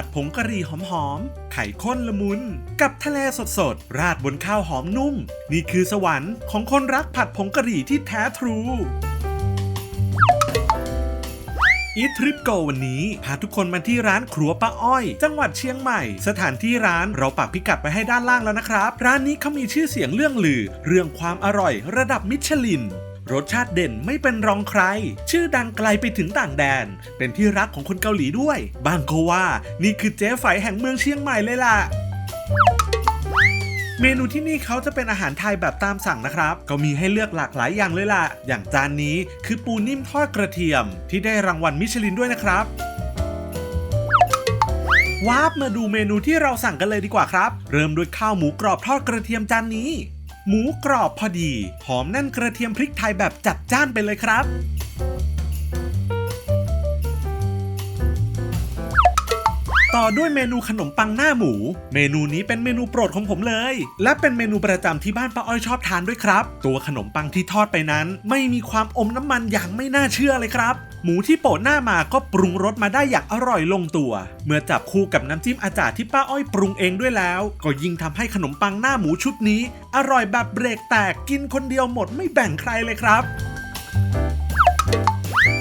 ผัดผงกะหรี่หอมๆ ไข่ข้นละมุน กับทะเลสดๆ ราดบนข้าวหอมนุ่ม นี่คือสวรรค์ของคนรักผัดผงกะหรี่ที่แท้ทรูอีทริปโกวันนี้พาทุกคนมาที่ร้านครัวป้าอ้อย จังหวัดเชียงใหม่ สถานที่ร้านเราปักพิกัดไปให้ด้านล่างแล้วนะครับ ร้านนี้เขามีชื่อเสียงเรื่องลือ เรื่องความอร่อยระดับมิชลิน รสชาติเด่นไม่เป็นรองใคร ชื่อดังไกลไปถึงต่างแดน เป็นที่รักของคนเกาหลีด้วย บางก็ว่านี่คือเจ๊ไฝแห่งเมืองเชียงใหม่เลยล่ะเมนูที่นี่เขาจะเป็นอาหารไทยแบบตามสั่งนะครับ ก็มีให้เลือกหลากหลายอย่างเลยล่ะ อย่างจานนี้คือปูนิ่มทอดกระเทียม ที่ได้รางวัลมิชลินด้วยนะครับวาร์ปมาดูเมนูที่เราสั่งกันเลยดีกว่าครับ เริ่มด้วยข้าวหมูกรอบทอดกระเทียมจานนี้ หมูกรอบพอดี หอมแน่นกระเทียมพริกไทยแบบจัดจ้านไปเลยครับ ต่อด้วยเมนูขนมปังหน้าหมู เมนูนี้เป็นเมนูโปรดของผมเลย และเป็นเมนูประจำที่บ้านป้าอ้อยชอบทานด้วยครับ ตัวขนมปังที่ทอดไปนั้น ไม่มีความอมน้ำมันอย่างไม่น่าเชื่อเลยครับ หมูที่โปะหน้ามาก็ปรุงรสมาได้อย่างอร่อยลงตัว เมื่อจับคู่กับน้ำจิ้มอาจารย์ที่ป้าอ้อยปรุงเองด้วยแล้ว ก็ยิ่งทำให้ขนมปังหน้าหมูชุดนี้ อร่อยแบบเบรกแตกกินคนเดียวหมดไม่แบ่งใครเลยครับ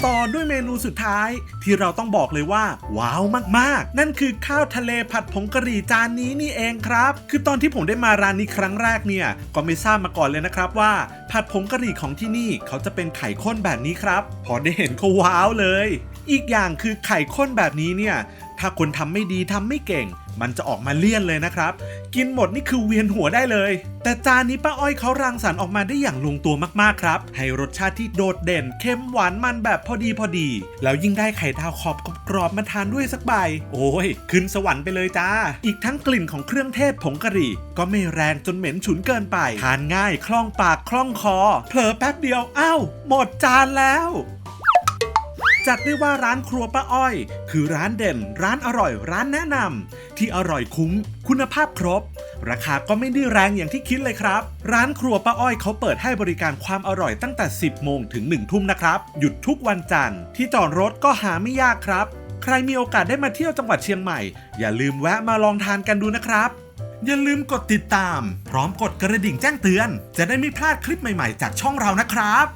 ต่อด้วยเมนูสุดท้าย ที่เราต้องบอกเลยว่า ว้าวมากๆ นั่นคือข้าวทะเลผัดผงกะหรี่จานนี้นี่เองครับ คือตอนที่ผมได้มาร้านนี้ครั้งแรกเนี่ยก็ไม่ทราบมาก่อนเลยนะครับว่า ผัดผงกะหรี่ของที่นี่เขาจะเป็นไข่ข้นแบบนี้ครับ พอได้เห็นก็ว้าวเลย อีกอย่างคือไข่ข้นแบบนี้เนี่ยถ้าคนทำไม่ดีทำไม่เก่ง มันจะออกมาเลี่ยนเลยนะครับ กินหมดนี่คือเวียนหัวได้เลย แต่จานนี้ป้าอ้อยเขารังสรรค์ออกมาได้อย่างลงตัวมากๆครับ ให้รสชาติที่โดดเด่นเค็มหวานมันแบบพอดีพอดี แล้วยิ่งได้ไข่ดาวขอบกรอบมาทานด้วยสักใบ โอ้ย ขึ้นสวรรค์ไปเลยจ้า อีกทั้งกลิ่นของเครื่องเทศผงกะหรี่ ก็ไม่แรงจนเหม็นฉุนเกินไป ทานง่ายคล่องปากคล่องคอ เผลอแป๊บเดียวอ้าวหมดจานแล้ว จัดได้ว่าร้านครัวป้าอ้อย คือร้านเด่น ร้านอร่อย ร้านแนะนำที่อร่อยคุ้ม คุณภาพครบ ราคาก็ไม่ได้แรงอย่างที่คิดเลยครับ ร้านครัวป้าอ้อยเขาเปิดให้บริการความอร่อยตั้งแต่ 10 โมงถึง 1 ทุ่มนะครับ หยุดทุกวันจันทร์ ที่จอดรถก็หาไม่ยากครับ ใครมีโอกาสได้มาเที่ยวจังหวัดเชียงใหม่ อย่าลืมแวะมาลองทานกันดูนะครับอย่าลืมกดติดตาม พร้อมกดกระดิ่งแจ้งเตือน จะได้ไม่พลาดคลิปใหม่ๆ จากช่องเรานะครับ